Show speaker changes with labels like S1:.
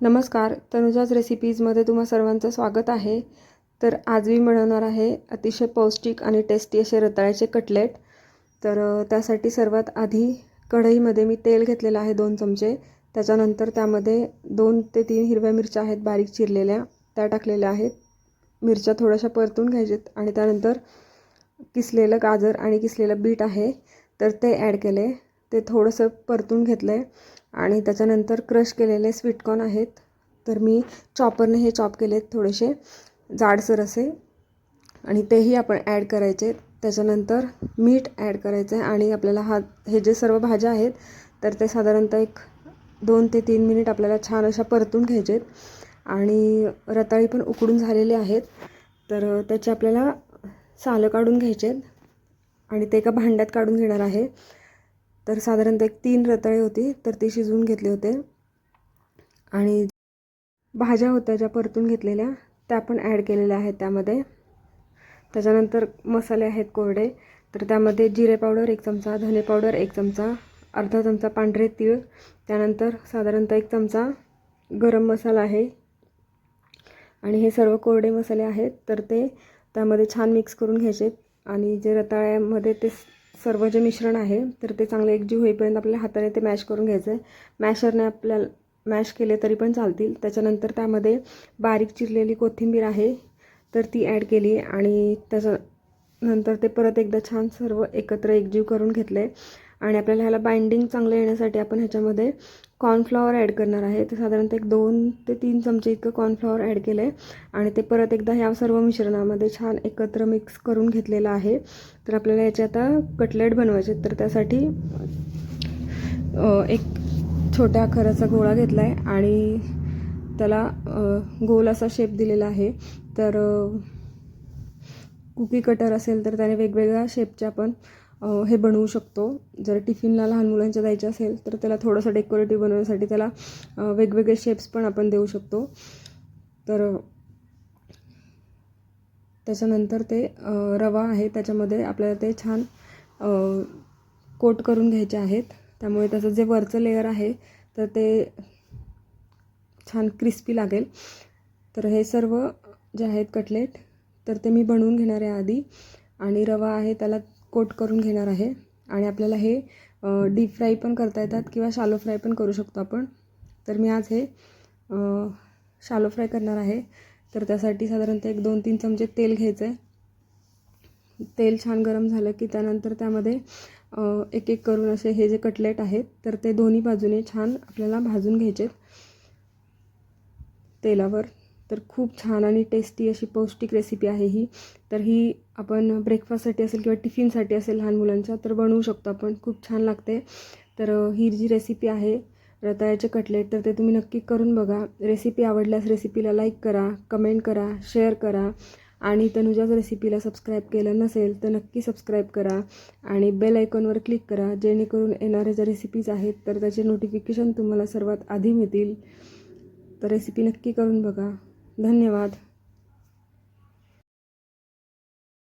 S1: नमस्कार तनुजाज रेसिपीजमध्ये तुम्हा सर्वांचं स्वागत आहे. तर आज मी बनवणार आहे अतिशय पौष्टिक आणि टेस्टी असे रताळ्याचे कटलेट तर त्यासाठी सर्वात आधी कढईमध्ये मी तेल घेतलेलं आहे दोन चमचे. त्याच्यानंतर त्यामध्ये दोन ते तीन हिरव्या मिरच्या आहेत बारीक चिरलेल्या. त्या टाकलेल्या आहेत. मिरच्या थोड्याशा परतून घ्यायच्यात आणि त्यानंतर किसलेलं गाजर आणि किसलेलं बीट आहे. तर ते ॲड केले. ते थोडंसं परतून घेतलं आहे आणि त्याच्यानंतर क्रश केलेले स्वीटकॉर्न आहेत. तर मी चॉपरने हे चॉप केलेत थोडेसे जाडसर असे. आणि तेही आपण ॲड करायचे. त्याच्यानंतर मीठ ॲड करायचं आहे आणि आपल्याला हा हे जे सर्व भाज्या आहेत तर ते साधारणतः एक दोन ते तीन मिनिट आपल्याला छान अशा परतून घ्यायचे आणि रताळी पण उकडून झालेले आहेत. तर त्याचे आपल्याला सालं काढून घ्यायचे आहेत आणि ते एका भांड्यात काढून घेणार आहे. तर साधारणतः एक तीन रताळे होती तर ती शिजवून घेतले होते. आणि भाज्या होत्या ज्या परतून घेतलेल्या त्या पण ॲड केलेल्या आहेत त्यामध्ये. त्याच्यानंतर मसाले आहेत कोरडे तर त्यामध्ये जिरे पावडर एक चमचा धने पावडर एक चमचा अर्धा चमचा पांढरे तीळ त्यानंतर साधारणतः एक चमचा गरम मसाला आहे. आणि हे सर्व कोरडे मसाले आहेत तर ते त्यामध्ये छान मिक्स करून घ्यायचे. आणि जे रताळ्यामध्ये ते सर्व जे मिश्रण आहे तर ते चांगले एकजीव होईपर्यंत आपल्याला हाताने ते मॅश करून घ्यायचं आहे मॅशरने आपल्याला मॅश केले तरी पण चालतील. त्याच्यानंतर त्यामध्ये बारीक चिरलेली कोथिंबीर आहे तर ती ॲड केली आणि त्याच्यानंतर ते परत एकदा छान सर्व एकत्र एकजीव करून घेतले आणि आपल्याला ह्याला बाइंडिंग चांगलं येण्यासाठी आपण ह्याच्यामध्ये कॉर्नफ्लॉवर ॲड करणार आहे. तर साधारणतः एक दोन ते तीन चमचे इतकं कॉर्नफ्लॉवर ॲड केलं आहे आणि ते परत एकदा ह्या सर्व मिश्रणामध्ये छान एकत्र मिक्स करून घेतलेलं आहे. तर आपल्याला याचे आता कटलेट बनवायचे तर त्यासाठी एक छोट्या आकाराचा गोळा घेतला आहे आणि त्याला गोल असा शेप दिलेला आहे. तर कुकी कटर असेल तर त्याने वेगवेगळ्या शेपचे आपण हे बनवू शकतो. जर टिफिनला लहान मुलांच्या जायचं असेल तर त्याला थोडंसं डेकोरेटिव्ह बनवण्यासाठी त्याला वेगवेगळे शेप्स पण आपण देऊ शकतो. तर त्याच्यानंतर ते रवा आहे त्याच्यामध्ये आपल्याला ते छान कोट करून घ्यायचे आहेत. त्यामुळे त्याचं जे वरचं लेअर आहे तर ते छान क्रिस्पी लागेल. तर हे सर्व जे आहेत कटलेट तर ते मी बनवून घेणार आहे आधी. आणि रवा आहे त्याला कोट करून घेणार आहे. आणि आपल्याला हे डीप फ्राय पण करता येतात किंवा शालो फ्राय पण करू शकतो आपण. तर मी आज हे शालो फ्राय करणार आहे. तर त्यासाठी साधारणतः एक दोन तीन चमचे तेल घ्यायचं आहे तेल छान गरम झालं की त्यानंतर त्यामध्ये एक एक करून असे हे जे कटलेट आहेत तर ते दोन्ही बाजूने छान आपल्याला भाजून घ्यायचे तेलावर. तर खूप छान आणि टेस्टी अशी पौष्टिक रेसिपी आहे ही. तर ही आपण ब्रेकफास्टसाठी असेल किंवा टिफिनसाठी असेल लहान मुलांच्या तर बनवू शकतो आपण. खूप छान लागते. तर ही जी रेसिपी आहे रताळ्याचे कटलेट तर ते तुम्ही नक्की करून बघा. रेसिपी आवडल्यास रेसिपीला लाईक करा कमेंट करा शेअर करा. आणि तनुजाच रेसिपीला सबस्क्राईब केलं नसेल तर नक्की सबस्क्राईब करा. आणि बेल आयकॉनवर क्लिक करा जेणेकरून येणाऱ्या ज्या रेसिपीज आहेत तर त्याचे नोटिफिकेशन तुम्हाला सर्वात आधी मिळतील. तर रेसिपी नक्की करून बघा. धन्यवाद.